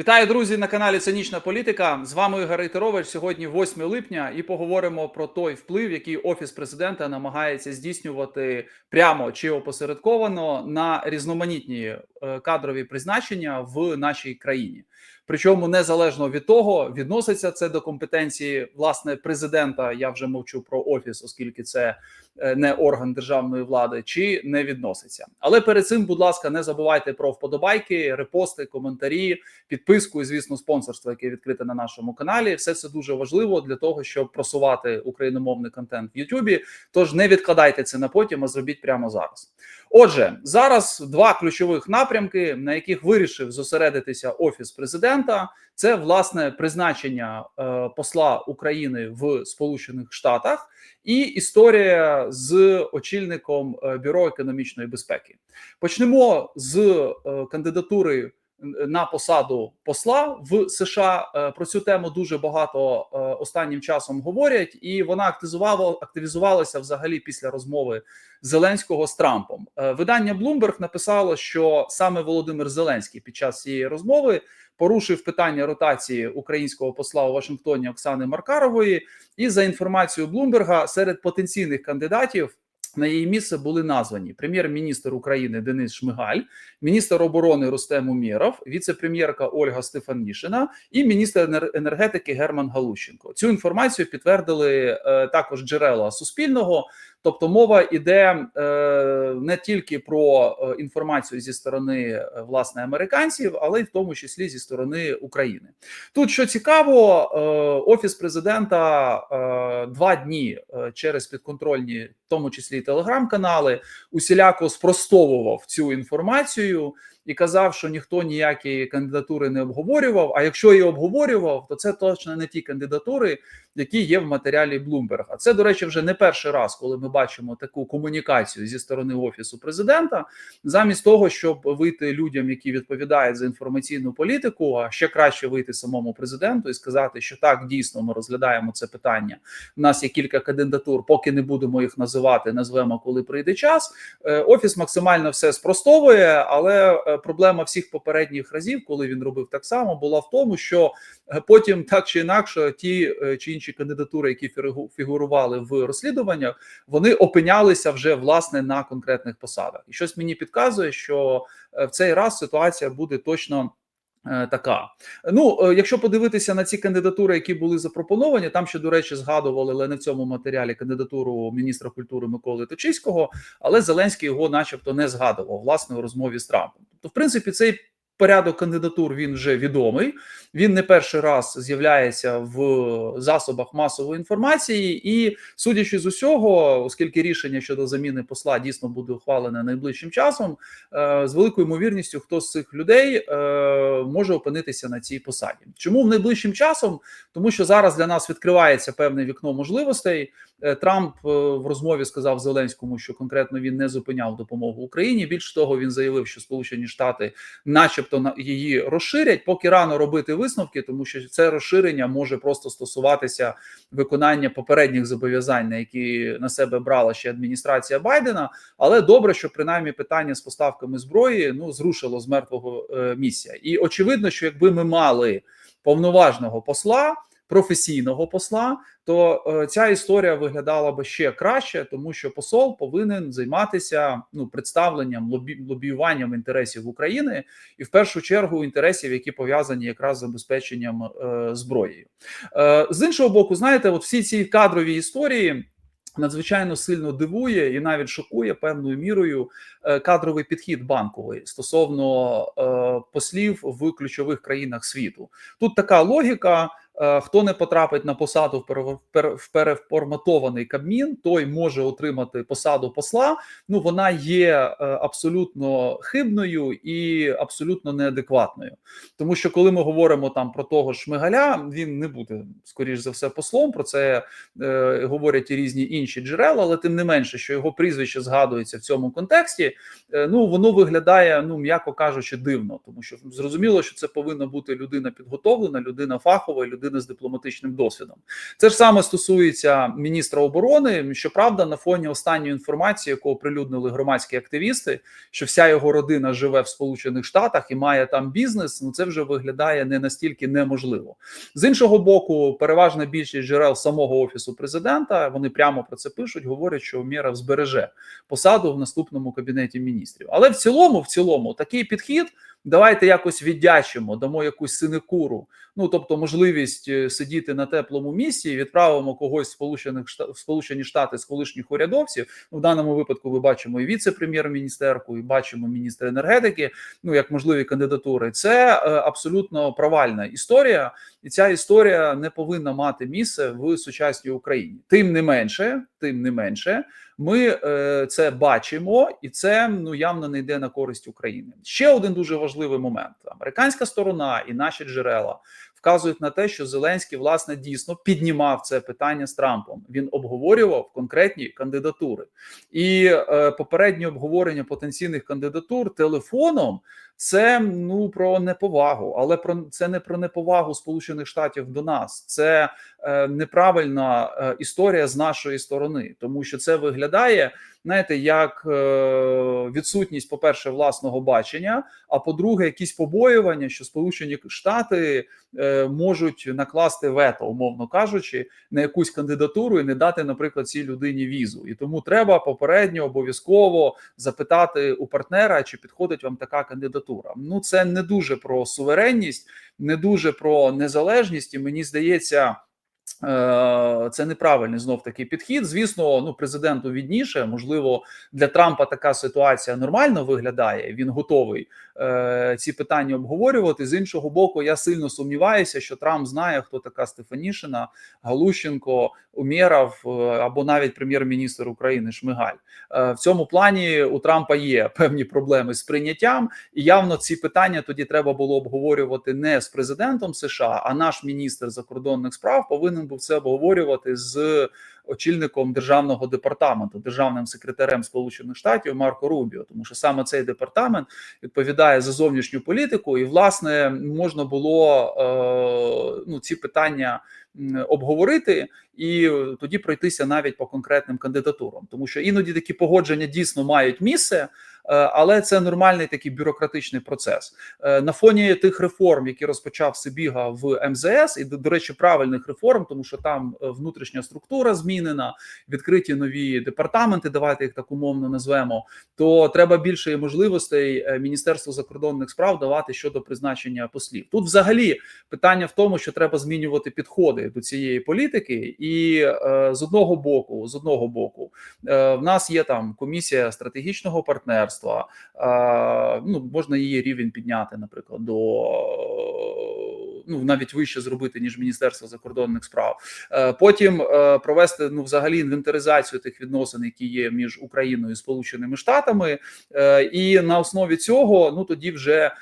Вітаю, друзі, на каналі Цинічна Політика. З вами Ігор Рейтерович. Сьогодні 8 липня, і поговоримо про той вплив, який офіс президента намагається здійснювати прямо чи опосередковано на різноманітні е, кадрові призначення в нашій країні. Причому незалежно від того, відноситься це до компетенції власне президента. Я вже мовчу про офіс, оскільки це е, не орган державної влади, чи не відноситься. Але перед цим, будь ласка, не забувайте про вподобайки, репости, коментарі, підписку і, звісно, спонсорство, яке відкрите на нашому каналі. Все це дуже важливо для того, щоб просувати україномовний контент в Ютубі. Тож не відкладайте це на потім, а зробіть прямо зараз. Отже, зараз два ключових напрямки, на яких вирішив зосередитися офіс президента. Це власне призначення е, посла України в Сполучених Штатах і історія з очільником е, бюро економічної безпеки. Почнемо з е, кандидатури на посаду посла в США. Е, Про цю тему дуже багато е, останнім часом говорять, і вона активізувала активізувалася взагалі після розмови Зеленського з Трампом. Е, Видання Bloomberg написало, що саме Володимир Зеленський під час цієї розмови порушив питання ротації українського посла у Вашингтоні Оксани Маркарової. І за інформацією Блумберга, серед потенційних кандидатів на її місце були названі прем'єр-міністр України Денис Шмигаль, міністр оборони Рустем Умєров, віце-прем'єрка Ольга Стефанішина і міністр енергетики Герман Галущенко. Цю інформацію підтвердили е, також джерела Суспільного. Тобто мова йде е, не тільки про е, інформацію зі сторони е, власне американців, але й в тому числі зі сторони України. Тут що цікаво, офіс президента два дні через підконтрольні, в тому числі телеграм-канали, усіляко спростовував цю інформацію. І казав, що ніхто ніякі кандидатури не обговорював. А якщо і обговорював, то це точно не ті кандидатури, які є в матеріалі Блумберга. Це, до речі, вже не перший раз, коли ми бачимо таку комунікацію зі сторони офісу президента, замість того, щоб вийти людям, які відповідають за інформаційну політику, а ще краще вийти самому президенту і сказати, що так дійсно ми розглядаємо це питання. У нас є кілька кандидатур, поки не будемо їх називати, назвемо, коли прийде час. Е, Офіс максимально все спростовує, але проблема всіх попередніх разів, коли він робив так само, була в тому, що потім так чи інакше ті чи інші кандидатури, які фігурували в розслідуваннях, вони опинялися вже власне на конкретних посадах. І щось мені підказує, що в цей раз ситуація буде точно. Така, ну якщо подивитися на ці кандидатури, які були запропоновані, там ще до речі згадували, але не в цьому матеріалі кандидатуру міністра культури Миколи Точиського, але Зеленський його, начебто, не згадував власне у розмові з Трампом. То, в принципі, цей порядок кандидатур він вже відомий. Він не перший раз з'являється в засобах масової інформації, і судячи з усього, оскільки рішення щодо заміни посла дійсно буде ухвалене найближчим часом, е, з великою ймовірністю, хто з цих людей е, може опинитися на цій посаді. Чому в найближчим часом? Тому що зараз для нас відкривається певне вікно можливостей. Е, Трамп в розмові сказав Зеленському, що конкретно він не зупиняв допомогу Україні. Більш того, він заявив, що Сполучені Штати, начебто, її розширять, поки рано робити висновки, тому що це розширення може просто стосуватися виконання попередніх зобов'язань, на які на себе брала ще адміністрація Байдена. Але добре, що принаймні питання з поставками зброї ну зрушило з мертвого е, місця. І очевидно, що якби ми мали повноважного посла. Професійного посла, то е, ця історія виглядала би ще краще, тому що посол повинен займатися ну представленням лобі, лобіюванням інтересів України і в першу чергу інтересів, які пов'язані якраз з забезпеченням е, зброєю. Е, з іншого боку, знаєте, от всі ці кадрові історії. Надзвичайно сильно дивує і навіть шокує певною мірою кадровий підхід банковий стосовно послів в ключових країнах світу. Тут така логіка. Е, хто не потрапить на посаду в переформатований Кабмін, той може отримати посаду посла. Ну вона є е, абсолютно хибною і абсолютно неадекватною, тому що коли ми говоримо там про того ж Шмигаля, він не буде скоріш за все послом. Про це е, говорять і різні інші джерела, але тим не менше, що його прізвище згадується в цьому контексті. Е, ну воно виглядає, ну м'яко кажучи, дивно, тому що зрозуміло, що це повинна бути людина підготовлена, людина фахова, людина людина з дипломатичним досвідом. Це ж саме стосується міністра оборони. Щоправда, на фоні останньої інформації, яку оприлюднили громадські активісти, що вся його родина живе в Сполучених Штатах і має там бізнес. Ну це вже виглядає не настільки неможливо. З іншого боку, переважна більшість джерел самого офісу президента вони прямо про це пишуть. Говорять, що Умєров збереже посаду в наступному кабінеті міністрів. Але в цілому, в цілому, такий підхід. Давайте якось віддячимо, дамо якусь синекуру. Ну тобто, можливість е, сидіти на теплому місці, відправимо когось сполучених в Сполучені Штати з колишніх урядовців. Ну, в даному випадку ми бачимо і віце-прем'єр-міністерку, і бачимо міністра енергетики. Ну як можливі кандидатури. Це е, абсолютно провальна історія, і ця історія не повинна мати місце в сучасній Україні. Тим не менше, тим не менше. Ми е, це бачимо, і це ну явно не йде на користь України. Ще один дуже важливий момент: американська сторона і наші джерела вказують на те, що Зеленський власне дійсно піднімав це питання з Трампом. Він обговорював конкретні кандидатури, і е, попереднє обговорення потенційних кандидатур телефоном. Це ну про неповагу, але про це не про неповагу Сполучених Штатів до нас. Це е, неправильна е, історія з нашої сторони, тому що це виглядає, знаєте, як е, відсутність, по перше, власного бачення. А по-друге, якісь побоювання, що Сполучені Штати е, можуть накласти вето, умовно кажучи, на якусь кандидатуру і не дати, наприклад, цій людині візу. І тому треба попередньо обов'язково запитати у партнера, чи підходить вам така кандидатура. Ну це не дуже про суверенність, не дуже про незалежність, і мені здається. Е, це неправильний знов такий підхід. Звісно, ну президенту відніше. Можливо, для Трампа така ситуація нормально виглядає. Він готовий е, ці питання обговорювати. З іншого боку, я сильно сумніваюся, що Трамп знає, хто така Стефанішина, Галущенко, Умєров е, або навіть прем'єр-міністр України Шмигаль. Е, в цьому плані у Трампа є певні проблеми з прийняттям, і явно ці питання тоді треба було обговорювати не з президентом США, а наш міністр закордонних справ повинен був це обговорювати з очільником державного департаменту, державним секретарем Сполучених Штатів Марко Рубіо, тому що саме цей департамент відповідає за зовнішню політику, і власне можна було е, ну ці питання обговорити і тоді пройтися навіть по конкретним кандидатурам, тому що іноді такі погодження дійсно мають місце. Е, але це нормальний такий бюрократичний процес е, на фоні тих реформ, які розпочав Сибіга в МЗС, і до речі, правильних реформ, тому що там е, внутрішня структура змінена, відкриті нові департаменти. Давайте їх так умовно назвемо. То треба більше можливостей Міністерству закордонних справ давати щодо призначення послів. Тут взагалі питання в тому, що треба змінювати підходи до цієї політики, і з одного боку, з одного боку, в нас є там комісія стратегічного партнерства партнерства. Ну можна її рівень підняти, наприклад, до ну навіть вище зробити ніж Міністерство закордонних справ. Е, потім е, провести ну взагалі інвентаризацію тих відносин, які є між Україною і Сполученими Штатами, е, і на основі цього ну тоді вже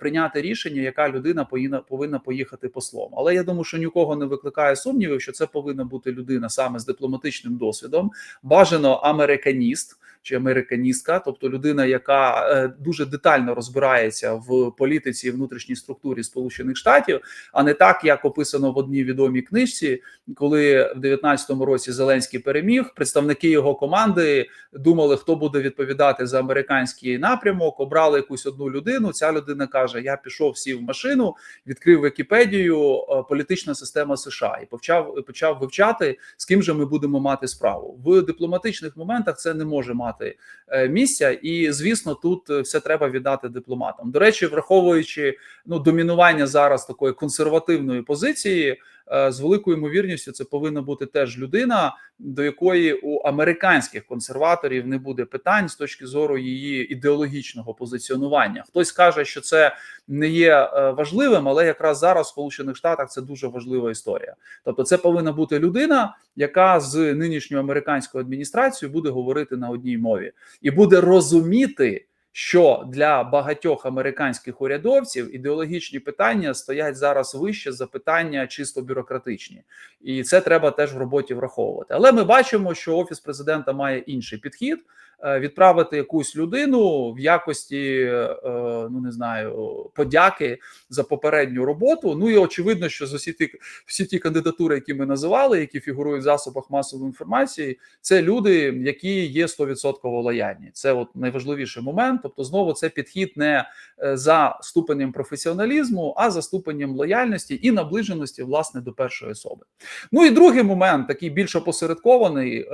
прийняти рішення, яка людина повинна повинна поїхати послом. Але я думаю, що нікого не викликає сумнівів, що це повинна бути людина саме з дипломатичним досвідом, бажано американіст чи американістка, тобто людина, яка дуже детально розбирається в політиці і внутрішній структурі Сполучених Штатів, а не так, як описано в одній відомій книжці, коли в 19-му році Зеленський переміг, представники його команди думали, хто буде відповідати за американський напрямок. Обрали якусь одну людину. Ця людина каже: Я пішов, сів в машину, відкрив Вікіпедію, е, політична система США і почав почав вивчати, з ким же ми будемо мати справу в дипломатичних моментах. Це не може мати е, місця, і звісно, тут е, все треба віддати дипломатам. До речі, враховуючи ну домінування зараз такої консервативної позиції. Е, з великою ймовірністю це повинна бути теж людина, до якої у американських консерваторів не буде питань з точки зору її ідеологічного позиціонування. Хтось каже, що це не є важливим, але якраз зараз в Сполучених Штатах це дуже важлива історія. Тобто, це повинна бути людина, яка з нинішньою американською адміністрацією буде говорити на одній мові і буде розуміти. Що для багатьох американських урядовців ідеологічні питання стоять зараз вище за питання чисто бюрократичні, і це треба теж в роботі враховувати. Але ми бачимо, що офіс президента має інший підхід. Е, відправити якусь людину в якості, е, ну не знаю, подяки за попередню роботу. Ну і очевидно, що з усі ті всі ті кандидатури, які ми називали, які фігурують в засобах масової інформації, це люди, які є 100% лояльні. Це от найважливіший момент. Тобто, знову це підхід не е, за ступенем професіоналізму, а за ступенем лояльності і наближеності власне до першої особи. Ну і другий момент, такий більш опосередкований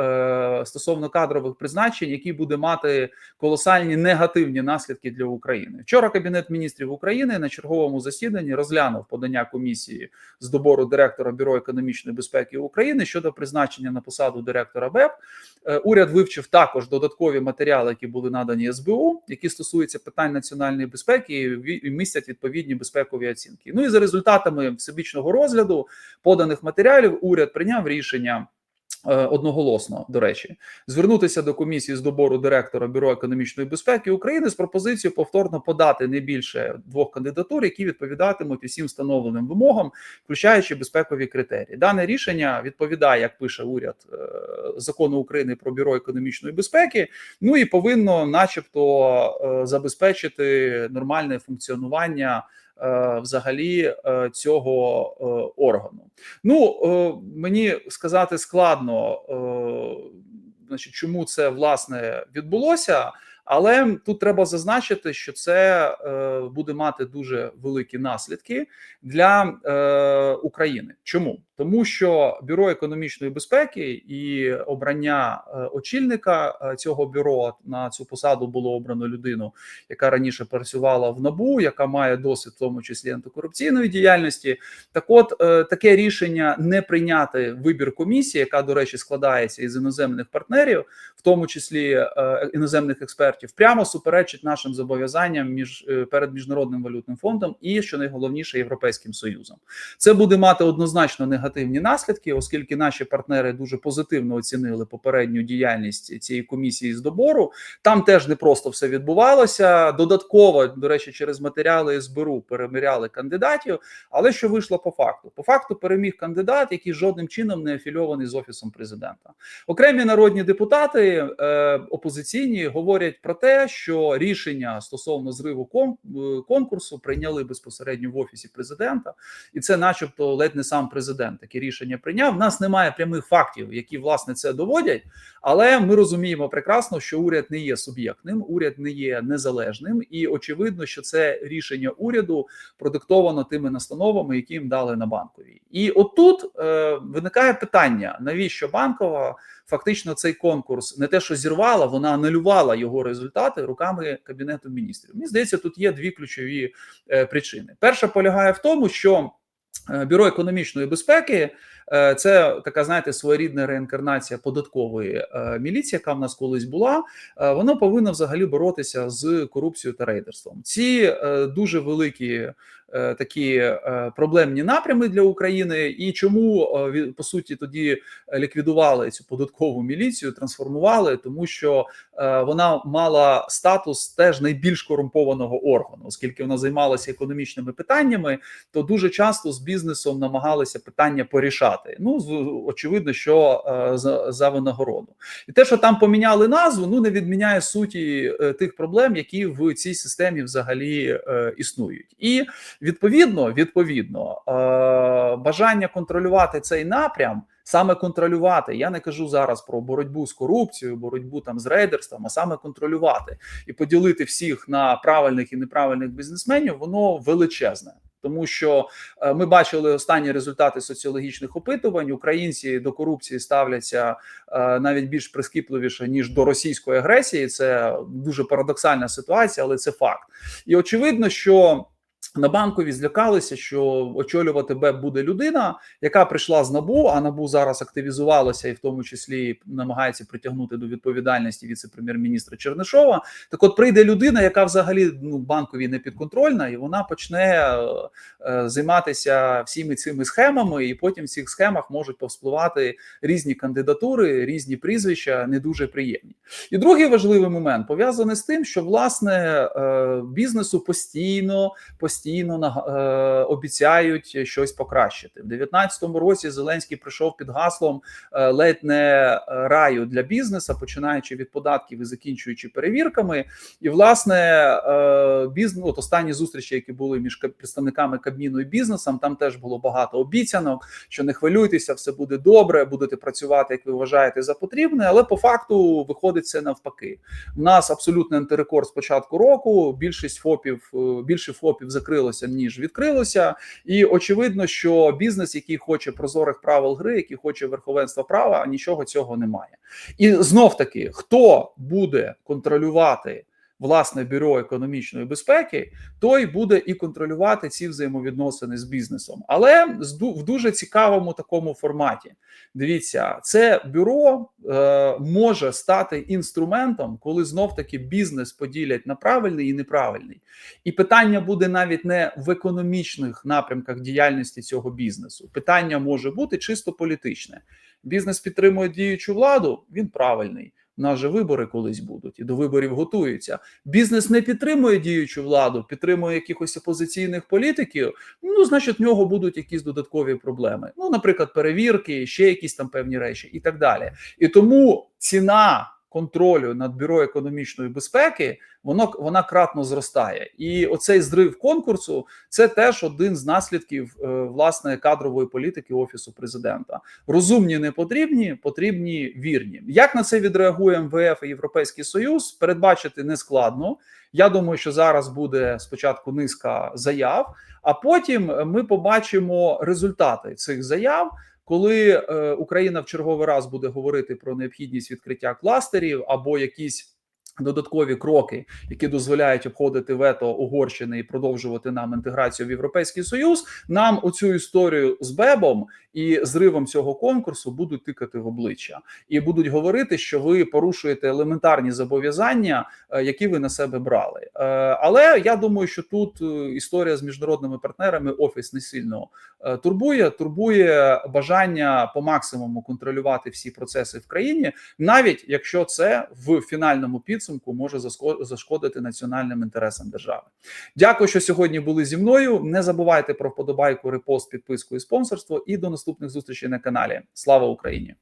стосовно кадрових призначень, який буде мати колосальні негативні наслідки для України. Вчора Кабінет міністрів України на черговому засіданні розглянув подання комісії з добору директора бюро економічної безпеки України щодо призначення на посаду директора БЕП. Е, уряд вивчив також додаткові матеріали, які були надані СБУ, які стосуються питань національної безпеки і містять відповідні безпекові оцінки. Ну і за результатами всебічного розгляду поданих матеріалів уряд прийняв рішення. Е, одноголосно до речі, звернутися до комісії з добору директора бюро економічної безпеки України з пропозицією повторно подати не більше двох кандидатур, які відповідатимуть усім встановленим вимогам, включаючи безпекові критерії. Дане рішення відповідає, як пише уряд е, закону України про бюро економічної безпеки. Ну і повинно, начебто, е, забезпечити нормальне функціонування. Е, взагалі е, цього е, органу. Ну мені сказати складно, значить, чому це власне відбулося. Але тут треба зазначити, що це е, буде мати дуже великі наслідки для е, України. Чому тому, що бюро економічної безпеки і обрання е, очільника е, цього бюро на цю посаду було обрано людину, яка раніше працювала в набу, яка має досвід, в тому числі антикорупційної діяльності. Так, от е, таке рішення не прийняти вибір комісії, яка до речі складається із іноземних партнерів, в тому числі е, іноземних експертів експертів прямо суперечить нашим зобов'язанням між е, перед міжнародним валютним фондом і що найголовніше європейським союзом. Це буде мати однозначно негативні наслідки, оскільки наші партнери дуже позитивно оцінили попередню діяльність цієї комісії з добору. Там теж не просто все відбувалося. Додатково до речі, через матеріали СБРУ переміряли кандидатів. Але що вийшло по факту? По факту переміг кандидат, який жодним чином не афільований з офісом президента. Окремі народні депутати е, опозиційні говорять про те, що рішення стосовно зриву е, конкурсу прийняли безпосередньо в офісі президента, і це, начебто, ледь не сам президент таке рішення прийняв. У нас немає прямих фактів, які власне це доводять, але ми розуміємо прекрасно, що уряд не є суб'єктним, уряд не є незалежним, і очевидно, що це рішення уряду продиктовано тими настановами, які їм дали на банковій. І отут е, виникає питання: навіщо банкова фактично цей конкурс не те, що зірвала, вона анулювала його результати руками кабінету міністрів. Мені здається, тут є дві ключові е, причини. Перша полягає в тому, що е, бюро економічної безпеки. Е, це така, знаєте, своєрідна реінкарнація податкової міліції, яка в нас колись була. Воно повинно взагалі боротися з корупцією та рейдерством. Ці дуже великі Е, такі е, проблемні напрями для України, і чому е, по суті тоді ліквідували цю податкову міліцію, трансформували, тому що вона мала статус теж найбільш корумпованого органу, оскільки вона займалася економічними питаннями, то дуже часто з бізнесом намагалися питання порішати. Ну очевидно, що за, за винагороду, і те, що там поміняли назву, ну не відміняє суті тих проблем, які в цій системі взагалі існують, і Відповідно, відповідно, е, бажання контролювати цей напрям. Саме контролювати, я не кажу зараз про боротьбу з корупцією, боротьбу там з рейдерством, а саме контролювати і поділити всіх на правильних і неправильних бізнесменів, воно величезне. Тому що е, ми бачили останні результати соціологічних опитувань. Українці до корупції ставляться е, навіть більш прискіпливіше ніж до російської агресії. Це дуже парадоксальна ситуація, але це факт. І очевидно, що. На банкові злякалися, що очолювати БЕП буде людина, яка прийшла з набу. А набу зараз активізувалася і в тому числі намагається притягнути до відповідальності віце-прем'єр-міністра Чернишова. Так, от прийде людина, яка взагалі ну банкові не підконтрольна, і вона почне е, е, займатися всіми цими схемами, і потім в цих схемах можуть повспливати різні кандидатури, різні прізвища, не дуже приємні. І другий важливий момент пов'язаний з тим, що власне е, бізнесу постійно постійно постійно е, обіцяють щось покращити. В 2019 році Зеленський прийшов під гаслом е, ледь не раю для бізнесу, починаючи від податків і закінчуючи перевірками. І власне е, бізнес, от останні зустрічі, які були між представниками Кабміну і бізнесом, там теж було багато обіцянок, що не хвилюйтеся, все буде добре, будете працювати, як ви вважаєте за потрібне. Але по факту виходить це навпаки. У нас абсолютний антирекорд з початку року. Більшість ФОПів е, більше ФОПів закрилося ніж відкрилося, і очевидно, що бізнес, який хоче прозорих правил гри, який хоче верховенства права, нічого цього немає. І знов таки, хто буде контролювати власне бюро економічної безпеки, той буде і контролювати ці взаємовідносини з бізнесом, але в дуже цікавому такому форматі. Дивіться, це бюро е, може стати інструментом, коли знов таки бізнес поділять на правильний і неправильний. І питання буде навіть не в економічних напрямках діяльності цього бізнесу. Питання може бути чисто політичне. Бізнес підтримує діючу владу, він правильний. Нас вибори колись будуть і до виборів готуються. Бізнес не підтримує діючу владу, підтримує якихось опозиційних політиків. Ну, значить, в нього будуть якісь додаткові проблеми. Ну, наприклад, перевірки, ще якісь там певні речі, і так далі. І тому ціна контролю над бюро економічної безпеки воно вона кратно зростає. І оцей зрив конкурсу це теж один з наслідків е, власне кадрової політики офісу президента. Розумні не потрібні, потрібні вірні. Як на це відреагує МВФ і Європейський Союз? Передбачити не складно. Я думаю, що зараз буде спочатку низка заяв, а потім ми побачимо результати цих заяв. Коли е, Україна в черговий раз буде говорити про необхідність відкриття кластерів або якісь додаткові кроки, які дозволяють обходити вето Угорщини і продовжувати нам інтеграцію в Європейський Союз, нам оцю історію з Бебом і зривом цього конкурсу будуть тикати в обличчя і будуть говорити, що ви порушуєте елементарні зобов'язання, е, які ви на себе брали. Е, Але я думаю, що тут е, історія з міжнародними партнерами офіс не сильно турбує. Турбує бажання по максимуму контролювати всі процеси в країні, навіть якщо це в фінальному підсумку може зашкодити національним інтересам держави. Дякую, що сьогодні були зі мною. Не забувайте про вподобайку, репост, підписку і спонсорство. І до наступних зустрічей на каналі. Слава Україні!